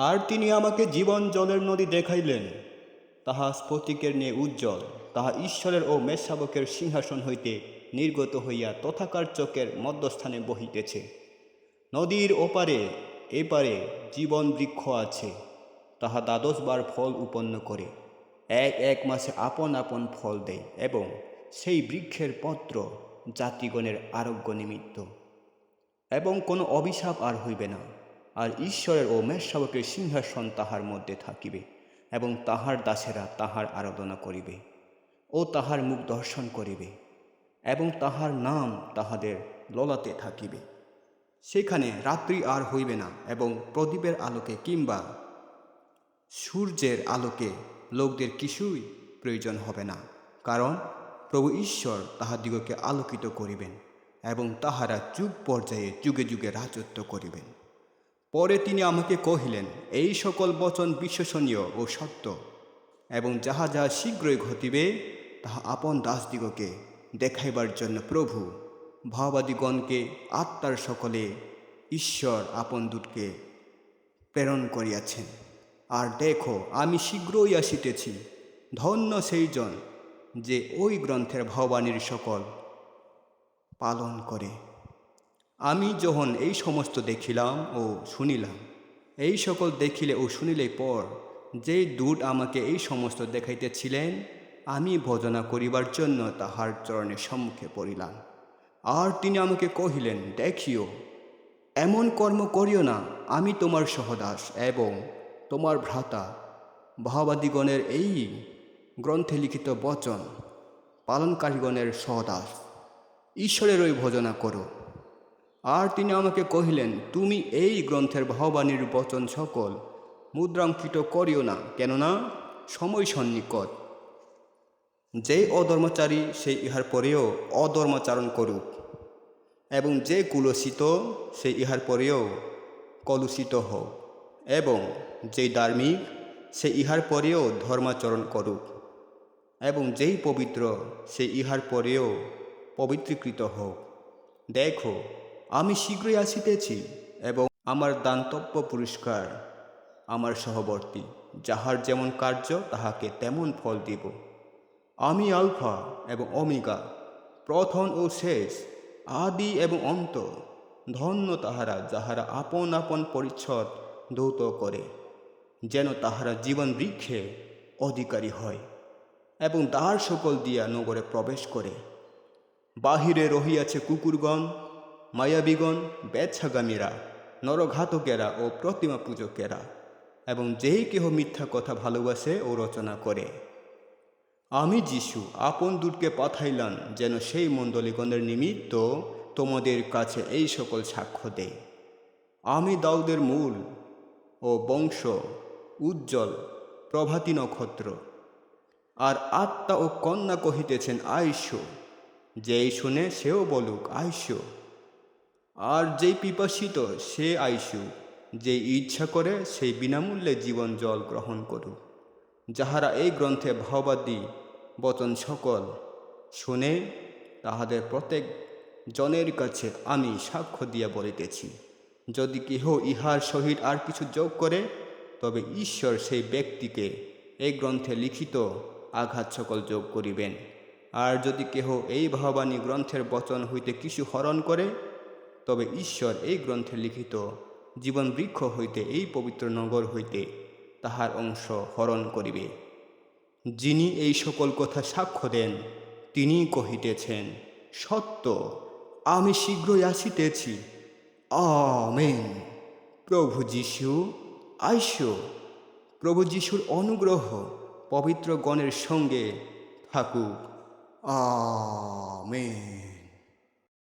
আর তিনি আমাকে জীবন জলের নদী দেখাইলেন। তাহা স্ফটিকের নিয়ে উজ্জ্বল, তাহা ঈশ্বরের ও মেষশাবকের সিংহাসন হইতে নির্গত হইয়া তথাকার চোখের মধ্যস্থানে বহিতেছে। নদীর ওপারে, এপারে জীবন বৃক্ষ আছে, তাহা দ্বাদশ বার ফল উৎপন্ন করে। এক এক মাসে আপন আপন ফল দেয় এবং সেই বৃক্ষের পত্র জাতিগণের আরোগ্য নিমিত্ত। এবং কোনো অভিশাপ আর হইবে না। আর ঈশ্বরের ও মেষশাবকের সিংহাসন তাহার মধ্যে থাকিবে, এবং তাহার দাসেরা তাহার আরাধনা করিবে ও তাহার মুখ দর্শন করিবে, এবং তাহার নাম তাহাদের ললাতে থাকিবে। সেখানে রাত্রি আর হইবে না, এবং প্রদীপের আলোকে কিংবা সূর্যের আলোকে লোকদের কিছুই প্রয়োজন হবে না, কারণ প্রভু ঈশ্বর তাহাদিগকে আলোকিত করিবেন এবং তাহারা যুগ পর্যায়ে যুগে যুগে রাজত্ব করিবেন। পরে তিনি আমাকে কহিলেন, এই সকল বচন বিশ্বসনীয় ও সত্য এবং যাহা যাহা শীঘ্রই ঘটিবে, তাহা আপন দাসদিগকে দেখাইবার জন্য প্রভু ভাবাদিগণকে আত্মার সকলে ঈশ্বর আপন দূতকে প্রেরণ করিয়াছেন। আর দেখো, আমি শীঘ্রই আসিতেছি। ধন্য সেই জন যে ওই গ্রন্থের ভবানীর সকল পালন করে। আমি যখন এই সমস্ত দেখিলাম ও শুনিলাম, এই সকল দেখিলে ও শুনিলে পর যেই দূত আমাকে এই সমস্ত দেখাইতেছিলেন, আমি ভজনা করিবার জন্য তাহার চরণের সম্মুখে পড়িলাম। আর তিনি আমাকে কহিলেন, দেখিও, এমন কর্ম করিও না, আমি তোমার সহদাস এবং তোমার ভ্রাতা। ভাবাদিগণের এই গ্রন্থে লিখিত বচন পালনকারীগণের সহদাস। ঈশ্বরের ওই ভজনা করো। আর তিনি আমাকে কহিলেন, তুমি এই গ্রন্থের ভবানীর বচন সকল। মুদ্রাঙ্কিত করিও না, কেননা সময় সন্নিকট। যে অধর্মচারী সেই ইহার পরেও অধর্মাচারণ করুক। এবং যে কুলসিত সেই ইহার পরেও কলুষিত হোক এবং যে ধার্মিক, সে ইহার পরেও ধর্মাচরণ করুক। এবং যেই পবিত্র, সে ইহার পরেও পবিত্রীকৃত হোক দেখো আমি শীঘ্রই আসিতেছি এবং আমার দান্তব্য পুরস্কার, আমার সহবর্তী, যাহার যেমন কার্য, তাহাকে তেমন ফল দিব। আমি আলফা এবং অমিগা প্রথম ও শেষ, আদি এবং অন্ত, ধন্য তাহারা যাহারা আপন আপন পরিচ্ছদ দৌত করে, যেন তাহারা জীবন বৃক্ষে অধিকারী হয় এবং তাহার সকল দিয়া নগরে প্রবেশ করে। বাহিরে রহিয়াছে কুকুরগণ মায়াবিগণ বেচ্ছাগামীরা, নরঘাতকেরা ও প্রতিমা পূজকেরা এবং যেই কেহ মিথ্যা কথা ভালোবাসে ও রচনা করে। আমি যিশু, আপন দূতকে পাঠাইলাম যেন সেই মণ্ডলীগণের নিমিত্ত তোমাদের কাছে এই সকল সাক্ষ্য দেয় আমি দাউদের মূল ও বংশ, উজ্জ্বল, প্রভাতী নক্ষত্র, আর আত্মা ও কন্যা কহিতেছেন, আইস। যেই শুনে সেও বলুক, আইস। আর যেই পিপাসিত সে আইসু যে ইচ্ছা করে সেই বিনামূল্যে জীবন জল গ্রহণ করুক। যাহারা এই গ্রন্থে ভাবাদি বচন সকল শুনে, তাহাদের প্রত্যেক জনের কাছে আমি সাক্ষ্য দিয়া বলিতেছি, যদি কেহ ইহার সহিত আর কিছু যোগ করে, তবে ঈশ্বর সেই ব্যক্তিকে এই গ্রন্থে লিখিত আঘাত সকল যোগ করিবেন। আর যদি কেহ এই ভাবানী গ্রন্থের বচন হইতে কিছু হরণ করে তবে ঈশ্বর এই গ্রন্থে লিখিত, জীবন বৃক্ষ হইতে এই পবিত্র নগর হইতে তাহার অংশ হরণ করিবে। যিনি এই সকল কথা সাক্ষ্য দেন তিনি কহিতেছেন, সত্য, আমি শীঘ্রই আসিতেছি। আমেন। প্রভু যিশু, আইস। প্রভু যিশুর অনুগ্রহ পবিত্র গণের সঙ্গে থাকুক। আমেন।